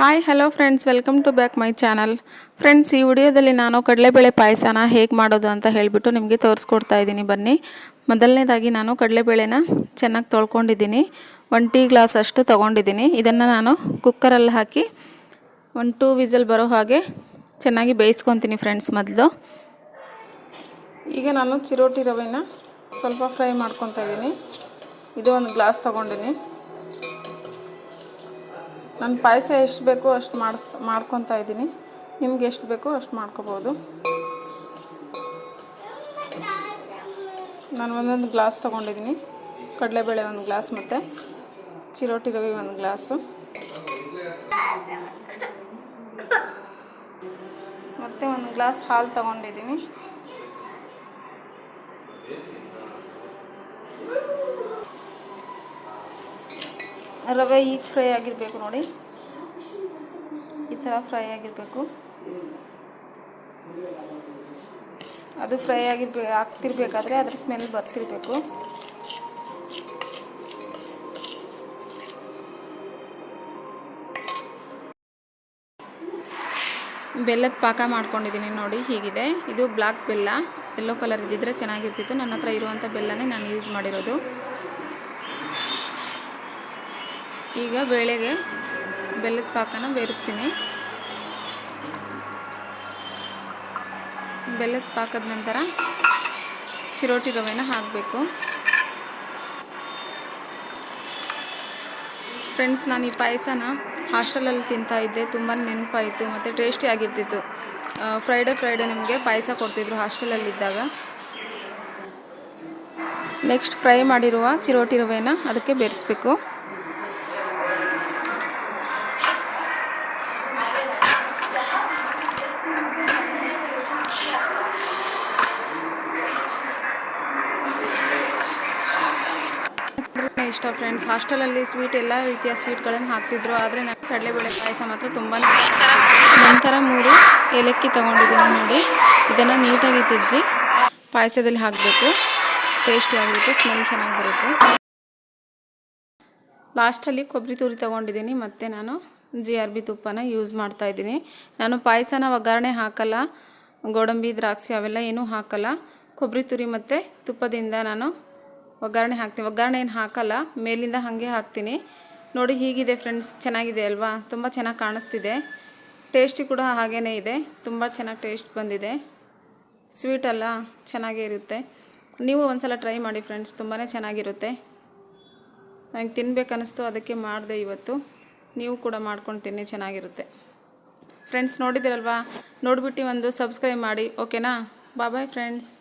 Hi hello friends welcome to back my channel friends ಈ ವಿಡಿಯೋದಲ್ಲಿ ನಾನು ಕಡಲೆಬೇಳೆ ಪಾಯಸನ ಹೇಗೆ ಮಾಡೋದು ಅಂತ ಹೇಳಿಬಿಟ್ಟು ನಿಮಗೆ ತೋರಿಸ್ಕೊಡ್ತಾ ಇದ್ದೀನಿ. ಬನ್ನಿ. ಮೊದಲನೇದಾಗಿ ನಾನು ಕಡಲೆಬೇಳೆನ ಚೆನ್ನಾಗಿ ತೊಳ್ಕೊಂಡಿದ್ದೀನಿ. ಒನ್ ಟೀ ಗ್ಲಾಸ್ ಅಷ್ಟು ತೊಗೊಂಡಿದ್ದೀನಿ. ಇದನ್ನು ನಾನು ಕುಕ್ಕರಲ್ಲಿ ಹಾಕಿ ಒನ್ ಟೂ ವಿಸಲ್ ಬರೋ ಹಾಗೆ ಚೆನ್ನಾಗಿ ಬೇಯಿಸ್ಕೊತೀನಿ ಫ್ರೆಂಡ್ಸ್ ಮೊದಲು. ಈಗ ನಾನು ಚಿರೋಟಿ ರವೆನ ಸ್ವಲ್ಪ ಫ್ರೈ ಮಾಡ್ಕೊತಾ ಇದ್ದೀನಿ. ಇದು ಒಂದು ಗ್ಲಾಸ್ ತೊಗೊಂಡಿನಿ. ನನ್ನ ಪಾಯಸ ಎಷ್ಟು ಬೇಕೋ ಅಷ್ಟು ಮಾಡಿಸ್ ಮಾಡ್ಕೊತಾ ಇದ್ದೀನಿ. ನಿಮ್ಗೆ ಎಷ್ಟು ಬೇಕೋ ಅಷ್ಟು ಮಾಡ್ಕೋಬೋದು. ನಾನು ಒಂದೊಂದು ಗ್ಲಾಸ್ ತೊಗೊಂಡಿದ್ದೀನಿ. ಕಡಲೆಬೇಳೆ ಒಂದು ಗ್ಲಾಸ್ ಮತ್ತು ಚಿರೋಟಿ ರವಿ ಒಂದು ಗ್ಲಾಸು. ಮತ್ತು ಒಂದು ಗ್ಲಾಸ್ ಹಾಲು ತೊಗೊಂಡಿದ್ದೀನಿ. ರವೆ ಈಗ ಫ್ರೈ ಆಗಿರಬೇಕು ನೋಡಿ. ಈ ಥರ ಫ್ರೈ ಆಗಿರಬೇಕು. ಅದು ಫ್ರೈ ಆಗಿರ್ಬೇ, ಆಗ್ತಿರ್ಬೇಕಾದ್ರೆ ಅದ್ರ ಸ್ಮೆಲ್ ಬರ್ತಿರ್ಬೇಕು. ಬೆಲ್ಲದ ಪಾಕ ಮಾಡ್ಕೊಂಡಿದ್ದೀನಿ ನೋಡಿ, ಹೀಗಿದೆ. ಇದು ಬ್ಲ್ಯಾಕ್ ಬೆಲ್ಲ. ಯೆಲ್ಲೋ ಕಲರ್ ಇದ್ದಿದ್ರೆ ಚೆನ್ನಾಗಿರ್ತಿತ್ತು. ನನ್ನ ಹತ್ರ ಇರುವಂಥ ಬೆಲ್ಲನೇ ನಾನು ಯೂಸ್ ಮಾಡಿರೋದು. ಈಗ ಬೇಳೆಗೆ ಬೆಲ್ಲದ ಪಾಕನ ಬೇರಿಸ್ತೀನಿ. ಬೆಲ್ಲದ ಪಾಕದ ನಂತರ ಚಿರೋಟಿ ರವೆನ ಹಾಕಬೇಕು. ಫ್ರೆಂಡ್ಸ್ ನಾನು ಈ ಪಾಯಸನ ಹಾಸ್ಟೆಲಲ್ಲಿ ತಿಂತಾ ಇದ್ದೆ. ತುಂಬಾ ನೆನಪಾಯಿತು ಮತ್ತು ಟೇಸ್ಟಿ ಆಗಿರ್ತಿತ್ತು. ಫ್ರೈಡೇ ಫ್ರೈಡೇ ನಿಮಗೆ ಪಾಯಸ ಕೊಡ್ತಿದ್ರು ಹಾಸ್ಟೆಲಲ್ಲಿದ್ದಾಗ ನೆಕ್ಸ್ಟ್ ಫ್ರೈ ಮಾಡಿರುವ ಚಿರೋಟಿ ರವೆನ ಅದಕ್ಕೆ ಬೆರೆಸ್ಬೇಕು. ಇಷ್ಟ ಫ್ರೆಂಡ್ಸ್ ಹಾಸ್ಟೆಲಲ್ಲಿ ಸ್ವೀಟ್ ಎಲ್ಲ ರೀತಿಯ ಸ್ವೀಟ್ಗಳನ್ನು ಹಾಕ್ತಿದ್ರು. ಆದರೆ ನಾನು ಕಡಲೆಬೇಳೆ ಪಾಯಸ ಮಾತ್ರ ತುಂಬ ನಂತರ ಮೂರು ಏಲಕ್ಕಿ ತೊಗೊಂಡಿದ್ದೀನಿ ನೋಡಿ. ಇದನ್ನು ನೀಟಾಗಿ ಜಜ್ಜಿ ಪಾಯಸದಲ್ಲಿ ಹಾಕಬೇಕು. ಟೇಸ್ಟಿಯಾಗಿರುತ್ತೆ ಸ್ಮೆಲ್ ಚೆನ್ನಾಗಿ ಬರುತ್ತೆ ಲಾಸ್ಟಲ್ಲಿ ಕೊಬ್ಬರಿ ತುರಿ ತೊಗೊಂಡಿದ್ದೀನಿ. ಮತ್ತು ನಾನು ಜಿ ಆರ್ ಬಿ ತುಪ್ಪನ ಯೂಸ್ ಮಾಡ್ತಾಯಿದ್ದೀನಿ ನಾನು ಪಾಯಸನ ಒಗ್ಗರಣೆ ಹಾಕಲ್ಲ. ಗೋಡಂಬಿ, ದ್ರಾಕ್ಷಿ ಅವೆಲ್ಲ ಏನೂ ಹಾಕಲ್ಲ. ಕೊಬ್ಬರಿ ತುರಿ ಮತ್ತು ತುಪ್ಪದಿಂದ ನಾನು ಒಗ್ಗರಣೆ ಹಾಕ್ತೀನಿ. ಒಗ್ಗರಣೆ ಏನು ಹಾಕಲ್ಲ, ಮೇಲಿಂದ ಹಾಗೆ ಹಾಕ್ತೀನಿ. ನೋಡಿ ಹೀಗಿದೆ ಫ್ರೆಂಡ್ಸ್, ಚೆನ್ನಾಗಿದೆ ಅಲ್ವಾ? ತುಂಬ ಚೆನ್ನಾಗಿ ಕಾಣಿಸ್ತಿದೆ. ಟೇಸ್ಟಿ ಕೂಡ ಹಾಗೇ ಇದೆ. ತುಂಬ ಚೆನ್ನಾಗಿ ಟೇಸ್ಟ್ ಬಂದಿದೆ. ಸ್ವೀಟ್ ಅಲ್ಲ, ಚೆನ್ನಾಗೇ ಇರುತ್ತೆ. ನೀವು ಒಂದ್ಸಲ ಟ್ರೈ ಮಾಡಿ ಫ್ರೆಂಡ್ಸ್ ತುಂಬಾ ಚೆನ್ನಾಗಿರುತ್ತೆ. ನನಗೆ ತಿನ್ಬೇಕು ಅನ್ನಿಸ್ತು ಅದಕ್ಕೆ ಮಾಡಿದೆ ಇವತ್ತು. ನೀವು ಕೂಡ ಮಾಡ್ಕೊಂಡು ತಿನ್ನಿ, ಚೆನ್ನಾಗಿರುತ್ತೆ. ಫ್ರೆಂಡ್ಸ್ ನೋಡಿದ್ದೀರಲ್ವಾ? ನೋಡಿಬಿಟ್ಟು ಒಂದು ಸಬ್ಸ್ಕ್ರೈಬ್ ಮಾಡಿ ಓಕೆನಾ ಬಾಯ್ ಫ್ರೆಂಡ್ಸ್